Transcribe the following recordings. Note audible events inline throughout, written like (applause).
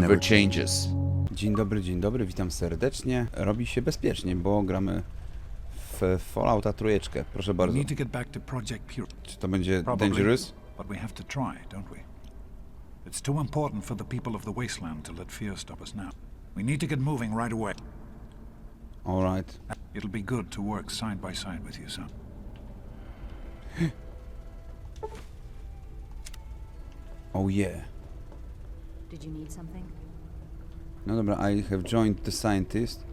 never changes. Dzień dobry, dzień dobry, witam serdecznie. Robi się bezpiecznie, bo gramy w Fallouta trójeczkę. Proszę We bardzo. need to get back to Project Pure, Czy to będzie Probably. dangerous? but we have to try, don't we? It's too important for the people of the wasteland to let fear stop us now. We need to get moving right away. Alright. It'll be good to work side by side with you, son. (gasps) Oh yeah. Did you need something? No dobra, I have joined the scientist.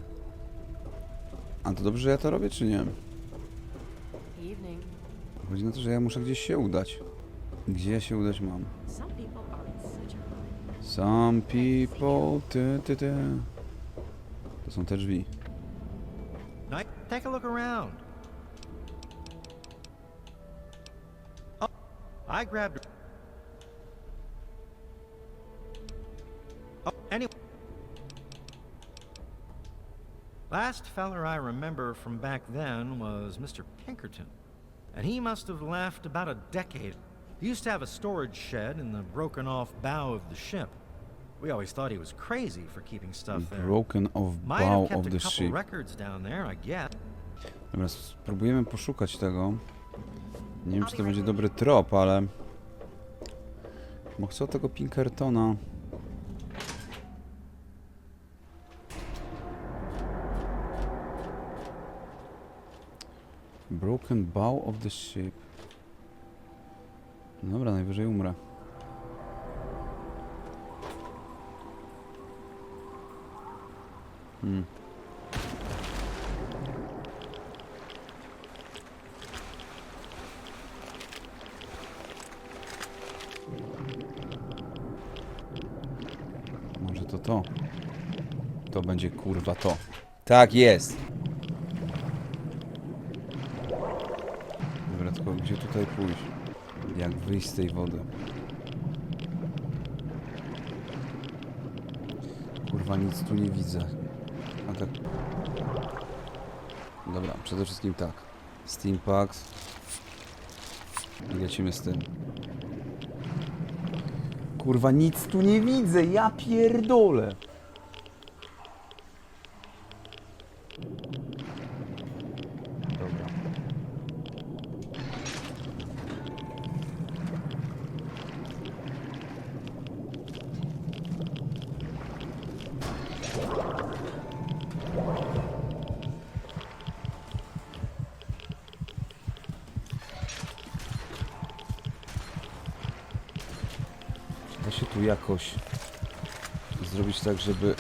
A to dobrze, że ja to robię, czy nie? Evening. Chodzi na to, że ja muszę gdzieś się udać. Gdzie ja się udać mam? Some people are in such a hurry. Some people... Ty, ty, ty. To są te drzwi. Take a look around. Oh, I grabbed. Last feller I remember from back then was Mr. Pinkerton. And he must have left about a decade. He used to have a storage shed in the broken off bow of the ship. We always thought he was crazy for keeping stuff there. Broken of Might bow have kept of a couple ship. records down there, I guess. Dobra, spróbujemy poszukać tego. Nie wiem, czy to będzie dobry trop, ale... Bo chcę tego Pinkertona. Broken bow of the ship. Dobra, najwyżej umrę. Hmm. Może to to. To będzie kurwa to. Tak jest. Jak wyjść z tej wody? Kurwa, nic tu nie widzę. A tak... Dobra, przede wszystkim tak. Steam Packs. I lecimy z tym. Kurwa, nic tu nie widzę, ja pierdolę. Dobra. Da się tu jakoś zrobić tak, żeby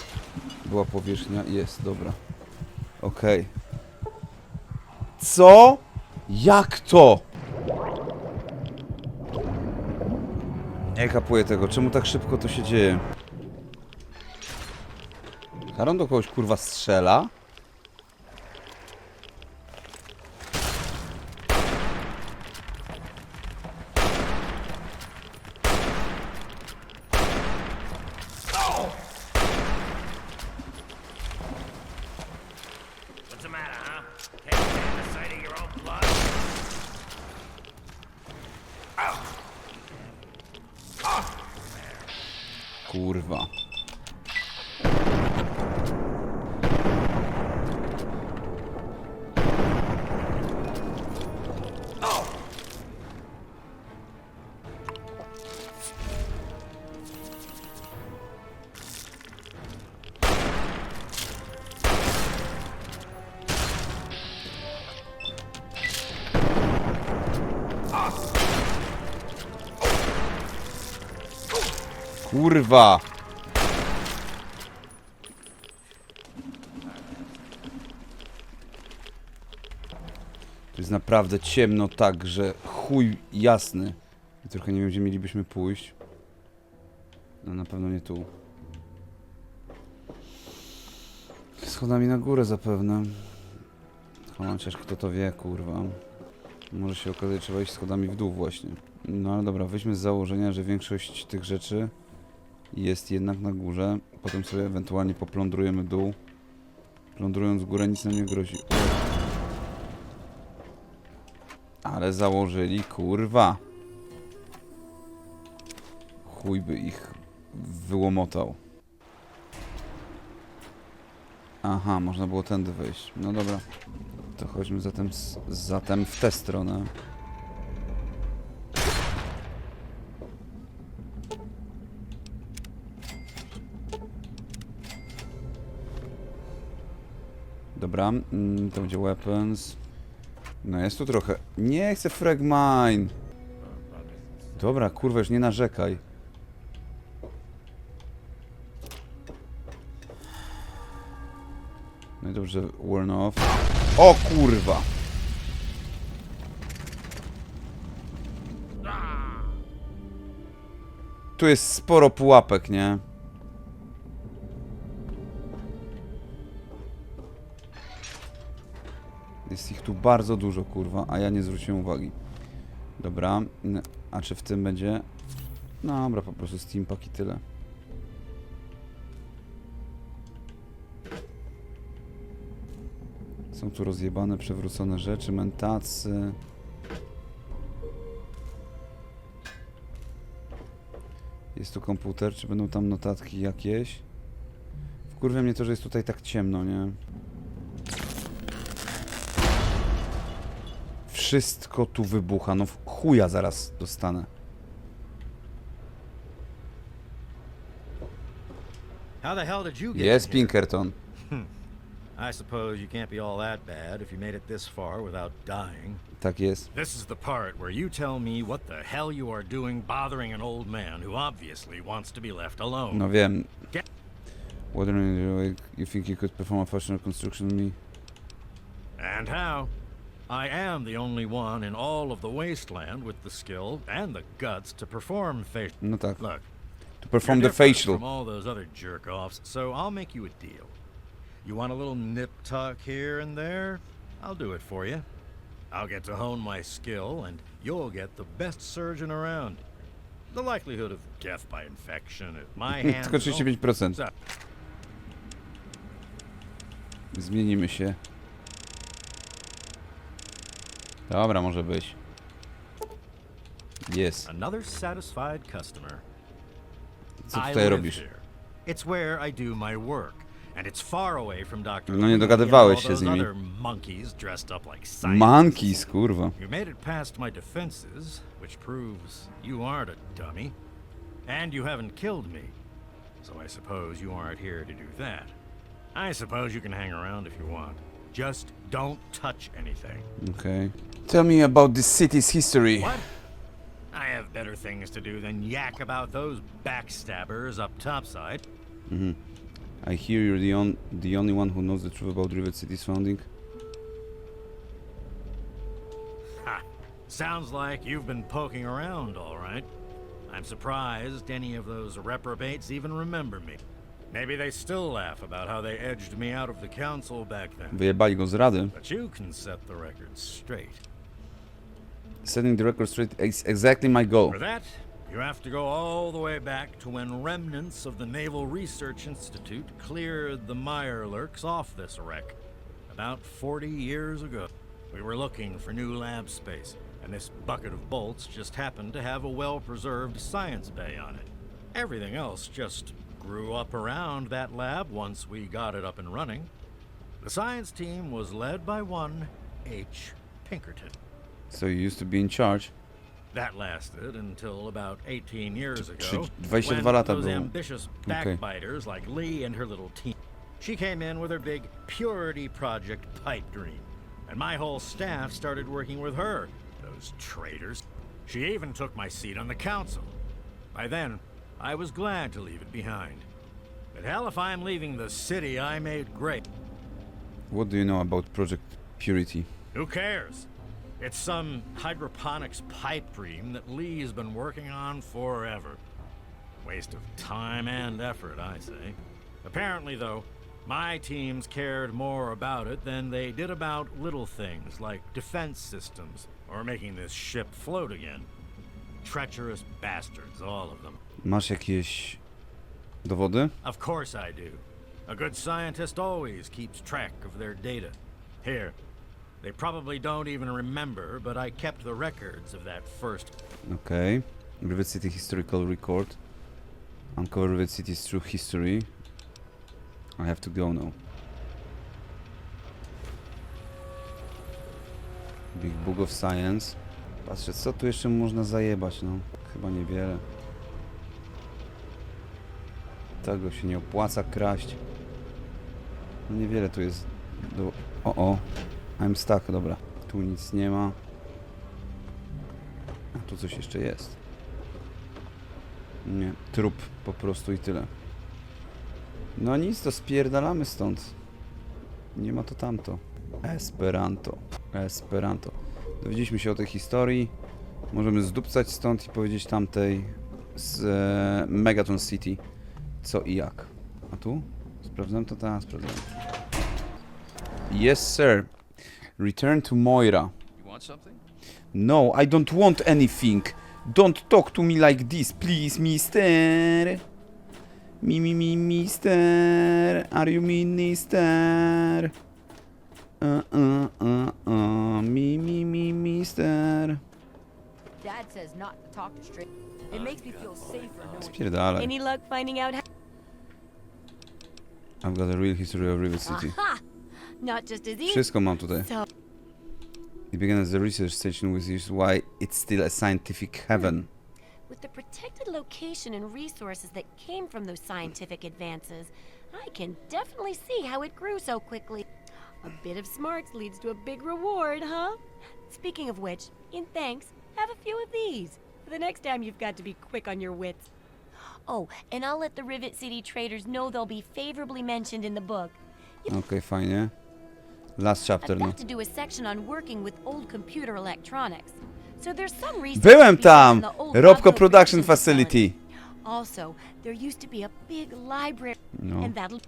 była powierzchnia. Jest, dobra. Okej. Co? Jak to? Nie kapuję tego. Czemu tak szybko to się dzieje? Haron do kogoś kurwa strzela? What's the matter, huh? Can't stand the sight of your own blood? Kurwa. Kurwa! Jest naprawdę ciemno tak, że chuj jasny. I trochę nie wiem, gdzie mielibyśmy pójść. No na pewno nie tu. Schodami na górę zapewne. Chociaż kto to wie, kurwa. Może się okazać, że trzeba iść schodami w dół właśnie. No ale dobra, weźmy z założenia, że większość tych rzeczy jest jednak na górze. Potem sobie ewentualnie poplądrujemy dół. Plądrując górę nic nam nie grozi. Ale założyli, kurwa. Chuj by ich wyłomotał. Aha, można było tędy wejść. No dobra. To chodźmy zatem, zatem w tę stronę. Dobra, mm, to będzie weapons. No jest tu trochę. Nie chcę frag mine. Dobra, kurwa, już nie narzekaj. No i dobrze, worn off. O kurwa! Tu jest sporo pułapek, nie? Tu bardzo dużo, kurwa, a ja nie zwróciłem uwagi. Dobra, a czy w tym będzie? No dobra, po prostu steampunk i tyle. Są tu rozjebane, przewrócone rzeczy, mentacy. Jest tu komputer, czy będą tam notatki jakieś? Wkurwia mnie to, że jest tutaj tak ciemno, nie? Wszystko tu wybucha, no w chuja zaraz dostanę. Jest? Pinkerton. I suppose you can't be all that bad if you made it this far without dying. Tak jest. This is the part where you tell me what the hell you are doing bothering an old man who obviously wants to be left alone. No wiem. You, you think you could perform a functional construction on me? And how? I am the only one in all of the wasteland with the skill and the guts to perform facial. No tak. Look, To perform the facial. from all those other jerk offs, so I'll make you a deal. You want a little nip tuck here and there? I'll do it for you. I'll get to hone my skill, and you'll get the best surgeon around. The likelihood of death by infection at my (laughs) hands. Tylko is 35%. So- Zmienimy się. Dobra, może być. Jest. Another satisfied customer. Co I tutaj live robisz? here. It's where I do my work, and it's far away from Dr. No nie Lee and dogadywałeś all się z those nimi. other monkeys dressed up like scientists. Monkeys, kurwa. You made it past my defenses, which proves you aren't a dummy. And you haven't killed me. So I suppose you aren't here to do that. I suppose you can hang around if you want. Just don't touch anything. Okay. Tell me about the city's history. What? I have better things to do than yak about those backstabbers up topside. Mm-hmm. I hear you're the, on the only one who knows the truth about Rivet City's founding. Ha! Sounds like you've been poking around, all right. I'm surprised any of those reprobates even remember me. Maybe they still laugh about how they edged me out of the council back then. Wyjebali go z rady. But you can set the record straight. Setting the record straight is exactly my goal. For that, you have to go all the way back to when remnants of the Naval Research Institute cleared the mire Meyerlurks off this wreck. About 40 years ago. We were looking for new lab space, and this bucket of bolts just happened to have a well preserved science bay on it. Everything else just grew up around that lab once we got it up and running. The science team was led by one H. Pinkerton. So you used to be in charge. That lasted until about 18 years ago. When those ambitious backbiters like Lee and her little team. She came in with her big Purity Project pipe dream. And my whole staff started working with her. Those traitors. She even took my seat on the council. By then, I was glad to leave it behind. But hell if I'm leaving the city I made great. What do you know about Project Purity? Who cares? It's some hydroponics pipe dream that Lee's been working on forever. Waste of time and effort, I say. Apparently, though, my teams cared more about it than they did about little things like defense systems or making this ship float again. Treacherous bastards, all of them. Masz jakieś dowody? Of course I do. A good scientist always keeps track of their data. Here. They probably don't even remember, but I kept the records of that first. Okay. Rivet City historical record. Uncover Rivet City's true history. I have to go now. Big Book of Science. Patrzę, co tu jeszcze można zajebać, no. Chyba niewiele. Tego się nie opłaca kraść. No niewiele tu jest do... O, o. I'm stuck, dobra. Tu nic nie ma. A tu coś jeszcze jest. Nie, trup po prostu i tyle. No nic, to spierdalamy stąd. Nie ma to tamto. Esperanto. Esperanto. Dowiedzieliśmy się o tej historii. Możemy zdupcać stąd i powiedzieć tamtej z e, Megaton City co i jak. A tu? Sprawdzam to teraz, sprawdzam. Yes, sir. Return to Moira. You want something? No, I don't want anything. Don't talk to me like this, please, mister. Mi, mi, mi, mister. Are you minister? Uh, uh, uh, uh. Mi, mi, mi, mister. Dad says not to talk to straight. It makes me feel safer knowing. Spierdalaj. Any luck finding out how? I've got a real history of River City. Aha! Not just as easy. Wszystko mam tutaj. So It began as a research station, which is why it's still a scientific heaven. with the protected location and resources that came from those scientific advances, I can definitely see how it grew so quickly. A bit of smarts leads to a big reward, huh? Speaking of which, in thanks, have a few of these for the next time you've got to be quick on your wits. Oh, and I'll let the Rivet City traders know they'll be favorably mentioned in the book. Okej, fajnie. Last chapter, I've no. to do a section on working with old computer electronics. So there's some reason Byłem to tam! in the old Robco Rocco Production Facility. Also, there used to be a big library, No, and that'll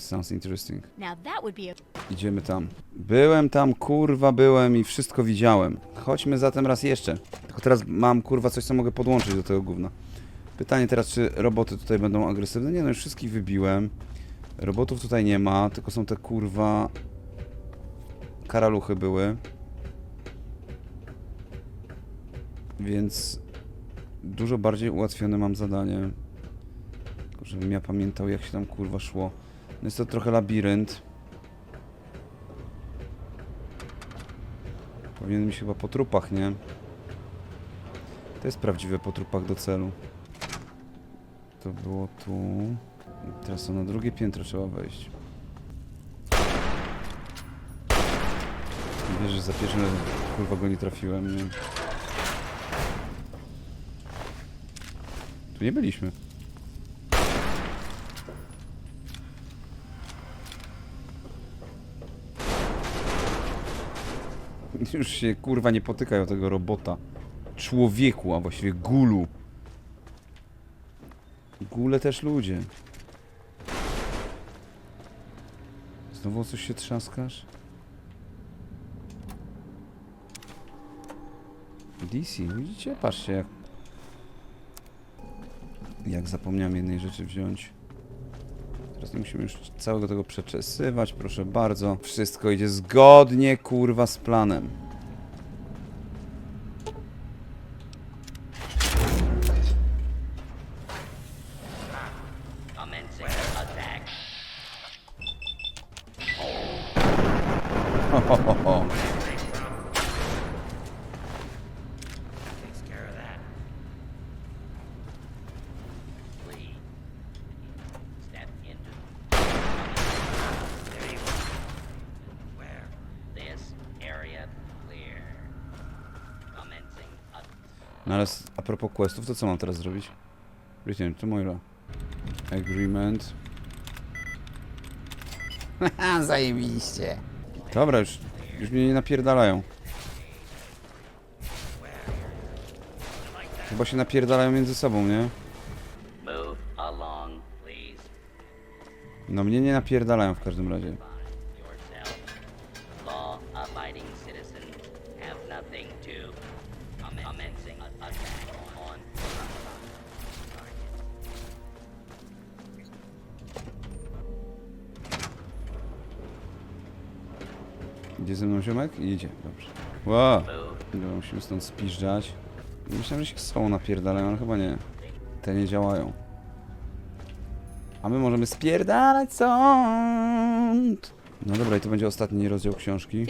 sounds interesting. now that would be a Idziemy tam. Byłem tam, kurwa, byłem i wszystko widziałem. Chodźmy zatem raz jeszcze. Tylko teraz mam, kurwa, coś, co mogę podłączyć do tego gówna. Pytanie teraz, czy roboty tutaj będą agresywne? Nie no, już wszystkich wybiłem. Robotów tutaj nie ma, tylko są te, kurwa... Karaluchy były. Więc... Dużo bardziej ułatwione mam zadanie. Tylko żebym ja pamiętał, jak się tam, kurwa, szło. Jest to trochę labirynt. Powinien mi się chyba po trupach, nie? To jest prawdziwe po trupach do celu. To było tu. Teraz to na drugie piętro trzeba wejść. Wiesz, że za pierwszym kurwa go nie trafiłem, nie? Tu nie byliśmy. (laughs) Już się kurwa nie potykaj o tego robota. Człowieku, a właściwie gulu. Gule też ludzie. Znowu coś się trzaskasz? DC, widzicie? Patrzcie jak... Jak zapomniałem jednej rzeczy wziąć. Teraz nie musimy już całego tego przeczesywać, proszę bardzo. Wszystko idzie zgodnie, kurwa, z planem. Ho, ho, ho, ho. takes care of that. Please. Step into. There you go. Where? This area clear. Commencing a No ale a propos questów, to co mam teraz zrobić? Return to Moira. Agreement. Haha, (laughs) zajebiście. Dobra, już, już mnie nie napierdalają. Chyba się napierdalają między sobą, nie? No mnie nie napierdalają w każdym razie. Idzie ze mną ziomek? Idzie, dobrze. Wow. Dobra, musimy stąd spiżdżać. Myślałem, że się są napierdalają, ale chyba nie. Te nie działają. A my możemy spierdalać stąd. No dobra, i to będzie ostatni rozdział książki. I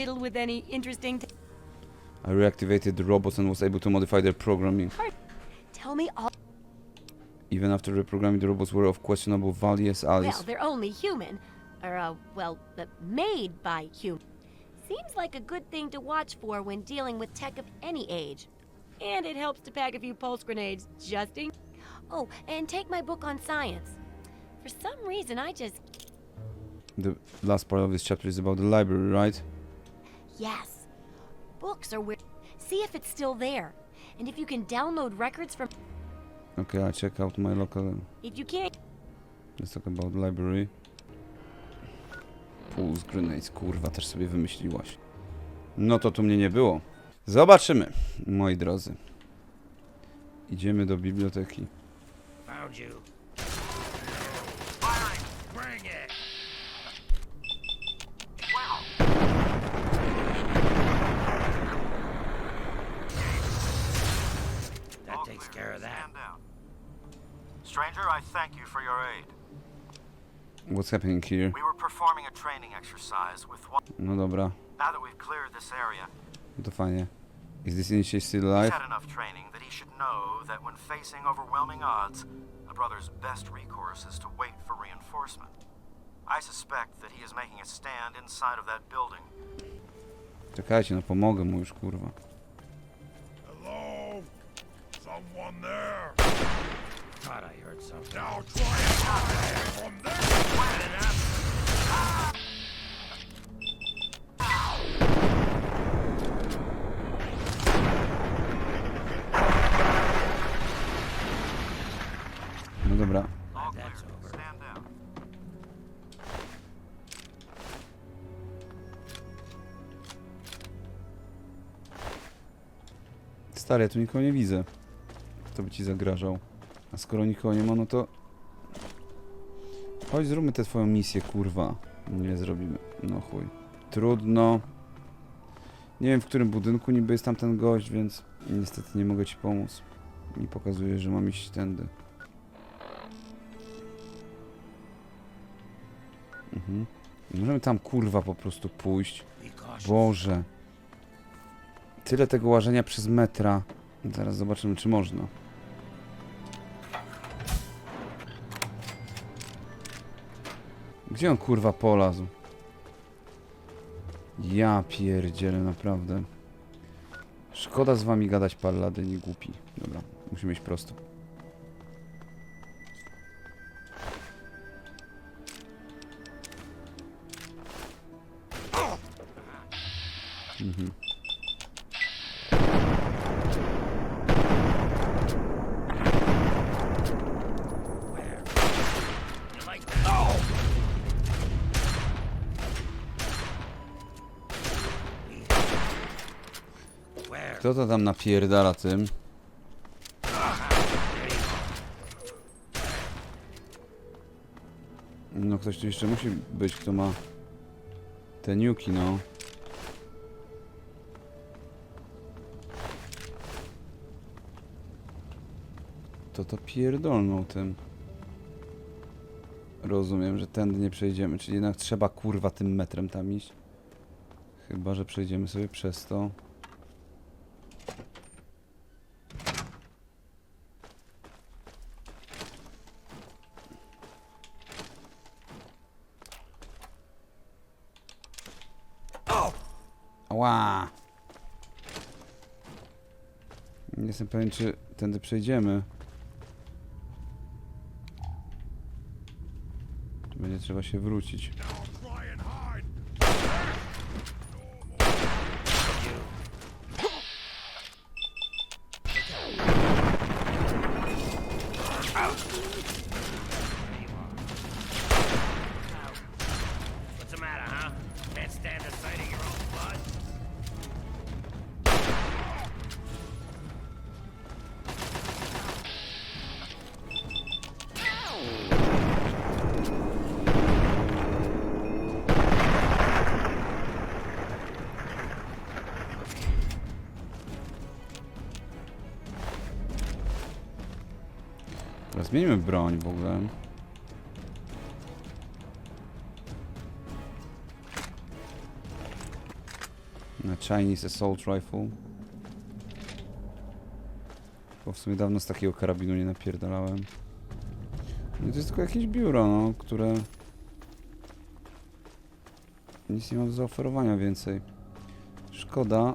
reactivated the robots and was able to modify their programming. Tell me all. Even after reprogramming, the robots were of questionable value as Well, allies. they're only human, or uh, well, made by human. Seems like a good thing to watch for when dealing with tech of any age. And it helps to pack a few pulse grenades, just in. Oh, and take my book on science. For some reason, I just The last part of this chapter is about the library, right? yes. Books are where. See if it's still there, and if you can download records from. Okay, I'll check out my local... Uh, if you can't, Let's talk about the library. Pulse grenades, kurwa, też sobie wymyśliłaś. No to tu mnie nie było. Zobaczymy, moi drodzy. Idziemy do biblioteki. Stranger, I thank you for your aid. What's happening here? We were performing a training exercise with one. No dobra, Now that we've cleared this area, no to fajnie. Is this initiate still he's alive? had enough training that he should know that when facing overwhelming odds, a brother's best recourse is to wait for reinforcement. I suspect that he is making a stand inside of that building. Czekajcie, no pomogę mu już, kurwa. Hello? Someone there? Thought I heard something. Now try from there! No. Stary, ja tu nikogo nie widzę. Kto by ci zagrażał? A skoro nikogo nie ma, no to... Chodź, zróbmy tę twoją misję, kurwa. Nie zrobimy. No chuj. Trudno. Nie wiem, w którym budynku niby jest tamten gość, więc niestety nie mogę ci pomóc. Mi pokazuje, że mam iść tędy. Mhm. Możemy tam, kurwa, po prostu pójść. Boże. Tyle tego łażenia przez metra. Zaraz zobaczymy, czy można. Gdzie on kurwa polazł? Ja pierdzielę, naprawdę. Szkoda z wami gadać palladyni głupi. Dobra, musimy iść prosto. Mhm. Kto to tam napierdala tym? No ktoś tu jeszcze musi być, kto ma te niuki, no. To to pierdolną tym. Rozumiem, że tędy nie przejdziemy, czyli jednak trzeba kurwa tym metrem tam iść. Chyba, że przejdziemy sobie przez to. Pewien, czy tędy przejdziemy. Będzie trzeba się wrócić. Zmienimy broń w ogóle. Na Chinese Assault Rifle. Bo w sumie dawno z takiego karabinu nie napierdalałem. No to jest tylko jakieś biuro, no, które... Nic nie ma do zaoferowania więcej. Szkoda.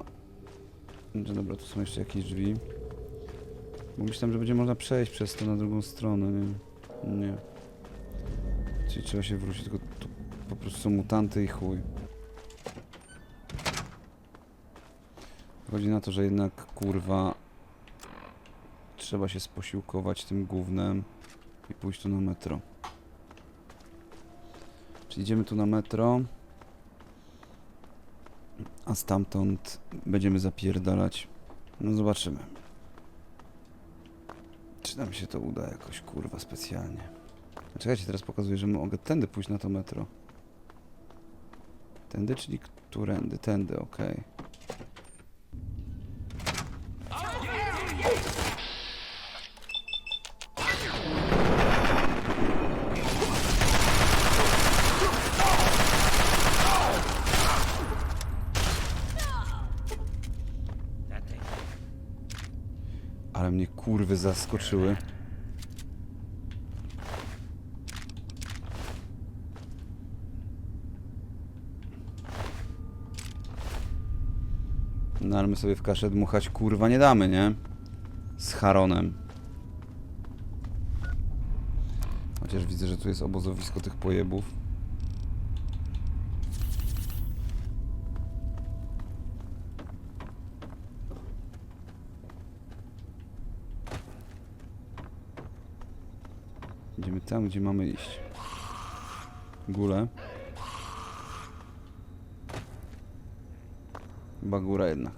Dobra, tu są jeszcze jakieś drzwi. Bo myślałem, że będzie można przejść przez to na drugą stronę, nie? Nie. Czyli trzeba się wrócić, tylko tu po prostu są mutanty i chuj. Chodzi na to, że jednak kurwa trzeba się sposiłkować tym gównem i pójść tu na metro. Czyli idziemy tu na metro, a stamtąd będziemy zapierdalać. No zobaczymy. Czy nam się to uda jakoś kurwa specjalnie. Czekajcie, teraz pokazuję, że mogę tędy pójść na to metro. Tędy, czyli którędy? Tędy, okej. Ale mnie kurwy zaskoczyły. No ale my sobie w kaszę dmuchać kurwa nie damy, nie? Z Haronem. Chociaż widzę, że tu jest obozowisko tych pojebów. Idziemy tam, gdzie mamy iść. Gule. Chyba góra jednak.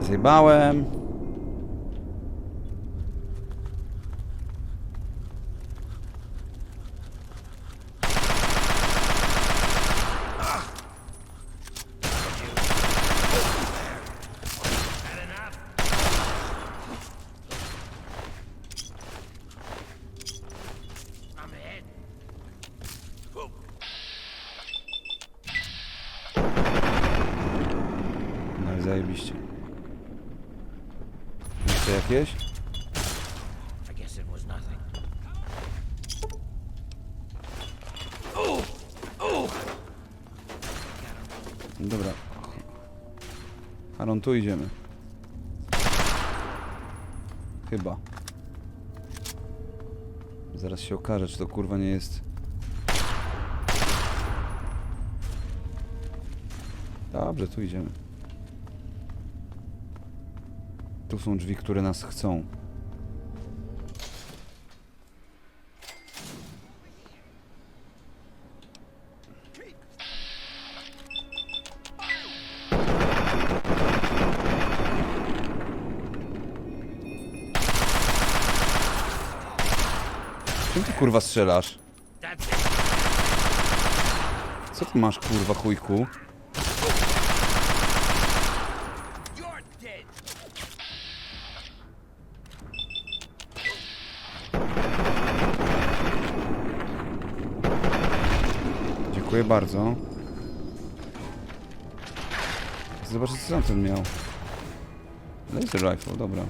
Zjebałem. No i zajebiście. Jeszcze jakieś? Dobra. Aaron, tu idziemy. Chyba. Zaraz się okaże, czy to kurwa nie jest... Dobrze, tu idziemy. Tu są drzwi, które nas chcą. Czym ty kurwa strzelasz? Co ty masz kurwa chujku? Dziękuję bardzo. Zobaczę co tam ten miał. Laser rifle, dobra.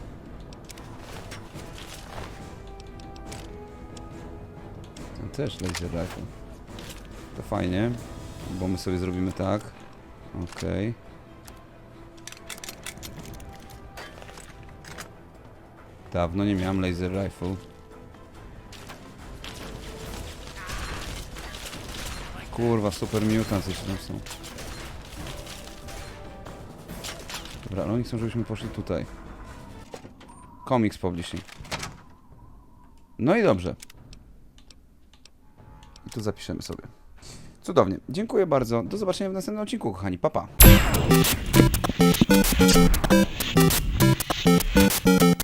Ten też laser rifle. To fajnie, bo my sobie zrobimy tak. Okej. Dawno nie miałem laser rifle. Kurwa, super mutant jeszcze tam są. Dobra, ale oni chcą, żebyśmy poszli tutaj. Comics publishing. No i dobrze. I tu zapiszemy sobie. Cudownie. Dziękuję bardzo. Do zobaczenia w następnym odcinku, kochani. Pa, pa.